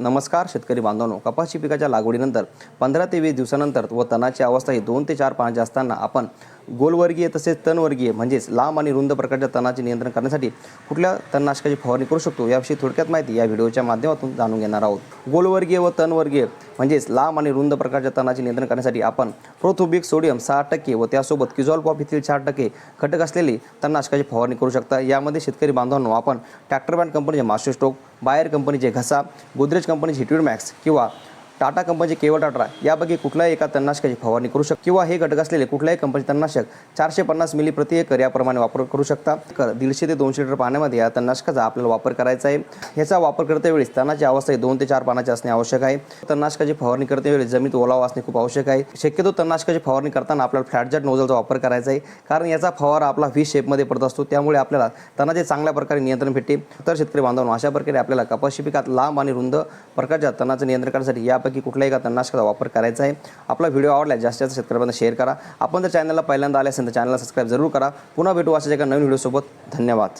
नमस्कार शेतकरी बांधवांनो. कपाशी पिकाच्या लागवडीनंतर पंधरा ते वीस दिवसानंतर व तणाची अवस्था ही दोन ते चार पाण्याची असताना आपण गोलवर्गीय तसेच तणवर्गीय म्हणजेच लांब आणि रुंद प्रकारच्या तणाचे नियंत्रण करण्यासाठी कुठल्या तणनाशकाची फवारणी करू शकतो याविषयी थोडक्यात माहिती या व्हिडिओच्या माध्यमातून जाणून घेणार आहोत. गोलवर्गीय व तणवर्गीय म्हणजेच लांब आणि रुंद प्रकारच्या तणाचे नियंत्रण करण्यासाठी आपण प्रोथोबिक सोडियम सहा टक्के व त्यासोबत किझॉल पॉप येथील चार टक्के घटक असलेली तणनाशकाची फवारणी करू शकता. यामध्ये शेतकरी बांधवांनो आपण ट्रॅक्टर बँड कंपनीचे मास्टर स्टोक बायर कंपनीचे घसा गोदरेज कंपनीचे हिटवीड मॅक्स किंवा टाटा कंपनीचे केवळ टाटा यापैकी कुठल्याही एका तणनाशकाची फवारणी करू शकता किंवा हे घटक असलेले कुठल्याही कंपनीचे तणनाशक चारशे पन्नास मिली प्रति एकर याप्रमाणे वापर करू शकता. तर दीडशे ते दोनशे लिटर पाण्यामध्ये या तणनाशकाचा आपल्याला वापर करायचा आहे. ह्याचा वापर करते वेळेस तणाची अवस्था ही दोन ते चार पानाची असणे आवश्यक आहे. तणनाशकाची फवारणी करते वेळेस जमीन ओलावा असणे खूप आवश्यक आहे. शक्यतो तणनाशकाची फवारणी करताना आपल्याला फ्लॅटजॅट नोझलचा वापर करायचा आहे. कारण याचा फवारा आपला व्ही शेपमध्ये पडत असतो. त्यामुळे आपल्याला तणाचे चांगल्या प्रकारे नियंत्रण भेटते. तर शेतकरी बांधवांना अशा प्रकारे आपल्याला कपाशी पिकात लांब आणि रुंद प्रकारच्या तणाचं नियंत्रण करण्यासाठी या यापैकी कुठल्याही एका तणनाशकाचा वापर करायचा आहे. आपला व्हिडिओ आवडला जास्तीत जास्त शेतकऱ्यांना शेअर करा. आपण जर चॅनलला पहिल्यांदा आले असेल तर चॅनलला सबस्क्राईब जरूर करा. पुन्हा भेटू अशाच एका नवीन व्हिडिओसोबत. धन्यवाद.